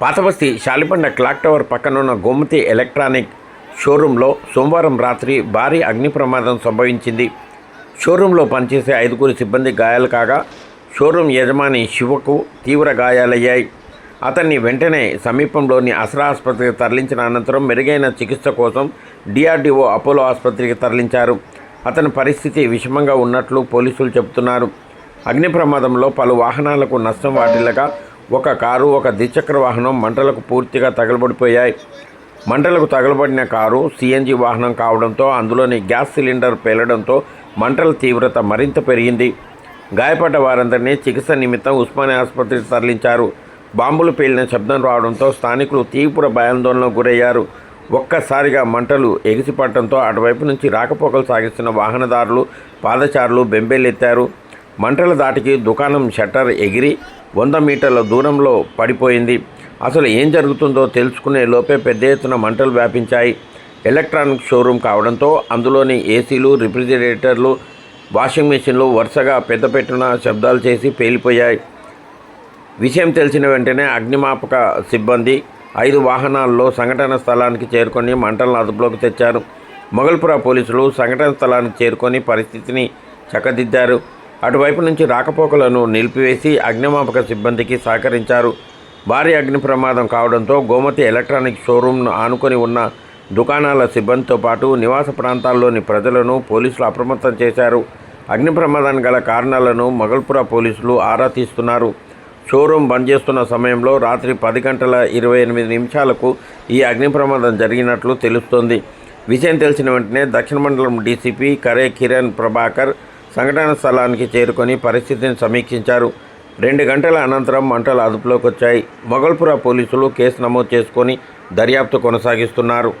పాతబస్తీ శాలిపండ clock tower పక్కనున్న Gomati electronic షోరూంలో సోమవారం రాత్రి భారీ అగ్ని ప్రమాదం సంభవించింది. షోరూంలో పనిచేసే ఐదుగురు సిబ్బంది గాయాలు కాగా షోరూం యజమాని శివకు తీవ్ర గాయాలయ్యాయి. అతన్ని వెంటనే సమీపంలోని అసరా ఆసుపత్రికి తరలించిన అనంతరం మెరుగైన చికిత్స కోసం డిఆర్డీఓ అపోలో ఆసుపత్రికి తరలించారు. అతని పరిస్థితి విషమంగా ఉన్నట్లు పోలీసులు చెబుతున్నారు. అగ్ని ప్రమాదంలో పలు వాహనాలకు నష్టం వాటిల్లగా ఒక కారు ఒక ద్విచక్ర వాహనం మంటలకు పూర్తిగా తగలబడిపోయాయి. మంటలకు తగలబడిన కారు సిఎన్జి వాహనం కావడంతో అందులోని గ్యాస్ సిలిండర్ పేలడంతో మంటల తీవ్రత మరింత పెరిగింది. గాయపడ్డ వారందరినీ చికిత్స నిమిత్తం ఉస్మానియా ఆసుపత్రికి తరలించారు. బాంబులు పేలిన శబ్దం రావడంతో స్థానికులు తీవ్ర భయాందోళనకు గురయ్యారు. ఒక్కసారిగా మంటలు ఎగిసిపడటంతో అటువైపు నుంచి రాకపోకలు సాగిస్తున్న వాహనదారులు పాదచారులు బెంబేలెత్తారు. మంటల దాటికి దుకాణం షట్టర్ ఎగిరి వంద మీటర్ల దూరంలో పడిపోయింది. అసలు ఏం జరుగుతుందో తెలుసుకునే లోపే పెద్ద ఎత్తున మంటలు వ్యాపించాయి. ఎలక్ట్రానిక్ షోరూమ్ కావడంతో అందులోని ఏసీలు రిఫ్రిజిరేటర్లు వాషింగ్ మెషిన్లు వరుసగా పెద్ద పెట్టున శబ్దాలు చేసి పేలిపోయాయి. విషయం తెలిసిన వెంటనే అగ్నిమాపక సిబ్బంది ఐదు వాహనాల్లో సంఘటన స్థలానికి చేరుకొని మంటలను అదుపులోకి తెచ్చారు. మొగల్పుర పోలీసులు సంఘటన స్థలానికి చేరుకొని పరిస్థితిని చక్కదిద్దారు. అటువైపు నుంచి రాకపోకలను నిలిపివేసి అగ్నిమాపక సిబ్బందికి సహకరించారు. భారీ అగ్ని ప్రమాదం కావడంతో గోమతి ఎలక్ట్రానిక్ షోరూంను ఆనుకొని ఉన్న దుకాణాల సిబ్బందితో పాటు నివాస ప్రాంతాల్లోని ప్రజలను పోలీసులు అప్రమత్తం చేశారు. అగ్ని ప్రమాదానికి గల కారణాలను మొగల్పుర పోలీసులు ఆరా తీస్తున్నారు. షోరూం బంద్ చేస్తున్న సమయంలో రాత్రి పది గంటల ఇరవై ఎనిమిది నిమిషాలకు ఈ అగ్ని ప్రమాదం జరిగినట్లు తెలుస్తోంది. విషయం తెలిసిన వెంటనే దక్షిణ మండలం డీసీపీ కరే కిరణ్ ప్రభాకర్ సంఘటన స్థలానికి చేరుకొని పరిస్థితిని సమీక్షించారు. రెండు గంటల అనంతరం మంటలు అదుపులోకి వచ్చాయి మొగల్పుర పోలీసులు కేసు నమోదు చేసుకొని దర్యాప్తు కొనసాగిస్తున్నారు.